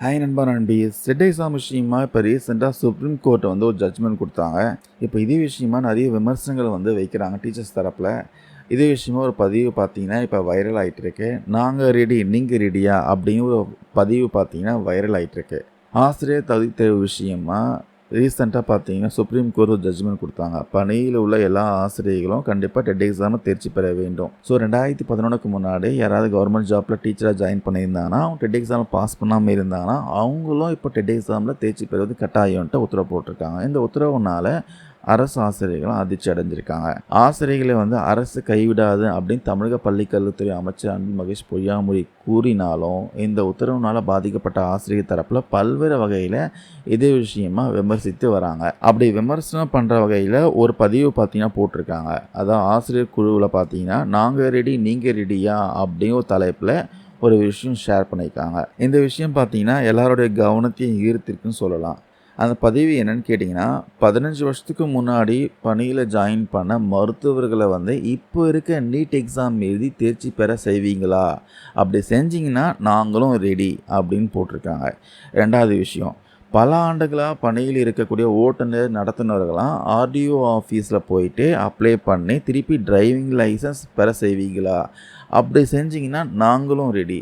Hi நண்பா நண்பி. Set exam விஷயமா இப்போ ரீசெண்டாக சுப்ரீம் கோர்ட்டை வந்து ஒரு ஜட்ஜ்மெண்ட் கொடுத்தாங்க. இப்போ இதே விஷயமா நிறைய விமர்சனங்கள் வந்து வைக்கிறாங்க டீச்சர்ஸ் தரப்பில். இதே விஷயமா ஒரு பதிவு பார்த்தீங்கன்னா இப்போ வைரல் ஆகிட்டுருக்கு நாங்கள் ரெடி நீங்கள் ரெடியா அப்படிங்கிற ஒரு பதிவு பார்த்தீங்கன்னா வைரல் ஆகிட்டுருக்கு ஆசிரியர் தகுதி தேர்வு விஷயமா ரீசெண்டாக பார்த்தீங்கன்னா சுப்ரீம் கோர்ட் ஒரு ஜட்ஜ்மெண்ட் கொடுத்தாங்க. பணியில் உள்ள எல்லா ஆசிரியர்களும் கண்டிப்பாக டெட் எக்ஸாமை தேர்ச்சி பெற வேண்டும். ஸோ ரெண்டாயிரத்தி பதினொன்றுக்கு முன்னாடி யாராவது கவர்மெண்ட் ஜாப்பில் டீச்சராக ஜாயின் பண்ணியிருந்தாங்கன்னா அவங்க டெட் எக்ஸாம் பாஸ் பண்ணாமல் இருந்தாங்கன்னா அவங்களும் இப்போ டெட் எக்ஸாமில் தேர்ச்சி பெறுவது கட்டாயம்ன்ட்டு உத்தரவு போட்டிருக்காங்க. இந்த உத்தரவுனால அரசு ஆசிரியர்களும் அதிர்ச்சி அடைஞ்சிருக்காங்க. ஆசிரியர்களை வந்து அரசு கைவிடாது அப்படின்னு தமிழக பள்ளிக்கல்வித்துறை அமைச்சர் அன்பில் மகேஷ் பொய்யாமொழி கூறினாலும் இந்த உத்தரவுனால பாதிக்கப்பட்ட ஆசிரியர் தரப்பில் பல்வேறு வகையில் இதே விஷயமா விமர்சித்து வராங்க. அப்படி விமர்சனம் பண்ணுற வகையில் ஒரு பதிவு பார்த்தீங்கன்னா போட்டிருக்காங்க. அதான் ஆசிரியர் குழுவில் பார்த்தீங்கன்னா நாங்கள் ரெடி நீங்கள் ரெடியா? அப்படின்னு ஒரு தலைப்பில் ஒரு விஷயம் ஷேர் பண்ணியிருக்காங்க இந்த விஷயம் பார்த்தீங்கன்னா எல்லாருடைய கவனத்தையும் ஈர்த்திருக்குன்னு சொல்லலாம். அந்த பதவி என்னன்னு கேட்டிங்கன்னா பதினஞ்சு வருஷத்துக்கு முன்னாடி பணியில் ஜாயின் பண்ண மருத்துவர்களை வந்து இப்போ இருக்க நீட் எக்ஸாம் எழுதி தேர்ச்சி பெற செய்வீங்களா? அப்படி செஞ்சிங்கன்னா நாங்களும் ரெடி அப்படின்னு போட்டிருக்காங்க. ரெண்டாவது விஷயம் பல ஆண்டுகளாக பணியில் இருக்கக்கூடிய ஓட்டுநர் நடத்துனர்களாம் ஆர்டிஓ ஆஃபீஸில் போயிட்டு அப்ளை பண்ணி திருப்பி டிரைவிங் லைசன்ஸ் பெற செய்வீங்களா? அப்படி செஞ்சிங்கன்னா நாங்களும் ரெடி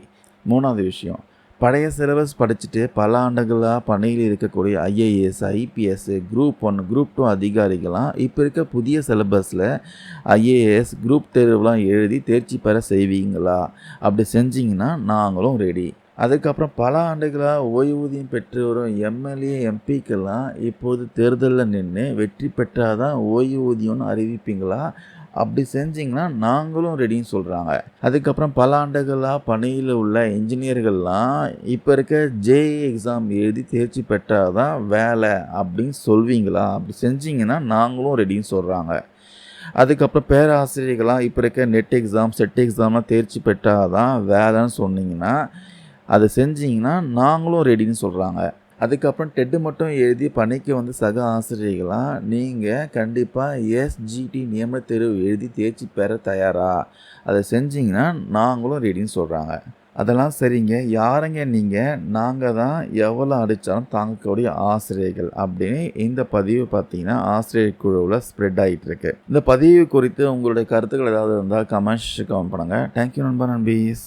மூணாவது விஷயம் பழைய சிலபஸ் படிச்சுட்டு பல ஆண்டுகளாக பணியில் இருக்கக்கூடிய IAS IPS group one group two அதிகாரிகளாம் இப்போ இருக்க புதிய சிலபஸில் ஐஏஎஸ் குரூப் தேர்வுலாம் எழுதி தேர்ச்சி பெற செய்வீங்களா? அப்படி செஞ்சிங்கன்னா நாங்களும் ரெடி அதுக்கப்புறம் பல ஆண்டுகளாக ஓய்வூதியம் பெற்று வரும் எம்எல்ஏ எம்பிக்கெல்லாம் இப்போது தேர்தலில் நின்று வெற்றி பெற்றால் தான் ஓய்வூதியம்னு அறிவிப்பீங்களா? அப்படி செஞ்சிங்கன்னா நாங்களும் ரெடின்னு சொல்கிறாங்க அதுக்கப்புறம் பல ஆண்டுகளாக பணியில் உள்ள இன்ஜினியர்கள்லாம் இப்போ இருக்க ஜேஇ எக்ஸாம் எழுதி தேர்ச்சி பெற்றால் தான் வேலை அப்படின்னு சொல்வீங்களா? அப்படி செஞ்சிங்கன்னா நாங்களும் ரெடின்னு சொல்கிறாங்க அதுக்கப்புறம் பேராசிரியர்களாக இப்போ இருக்க நெட் எக்ஸாம் செட் எக்ஸாம்லாம் தேர்ச்சி பெற்றால் தான் வேலைன்னு சொன்னீங்கன்னா அதை செஞ்சிங்கன்னா நாங்களும் ரெடின்னு சொல்கிறாங்க அதுக்கப்புறம் டெட்டு மட்டும் எழுதி பணிக்கு வந்து சக ஆசிரியர்களாக நீங்கள் கண்டிப்பாக எஸ்ஜிடி நியமன தேர்வு எழுதி தேர்ச்சி பெற தயாரா? அதை செஞ்சிங்கன்னா நாங்களும் ரெடின்னு சொல்கிறாங்க அதெல்லாம் சரிங்க. யாருங்க நீங்கள் நாங்கள் தான் எவ்வளோ அடித்தாலும் தாங்கக்கூடிய ஆசிரியர்கள். அப்படின்னு இந்த பதிவு பார்த்தீங்கன்னா ஆசிரியர் குழுவில் ஸ்ப்ரெட் ஆகிட்டு இருக்கு இந்த பதிவு குறித்து உங்களுடைய கருத்துக்கள் ஏதாவது இருந்தால் கமெண்ட்ஸ் கமெண்ட் பண்ணுங்கள் தேங்க்யூ நண்பர் நண்பீஸ்.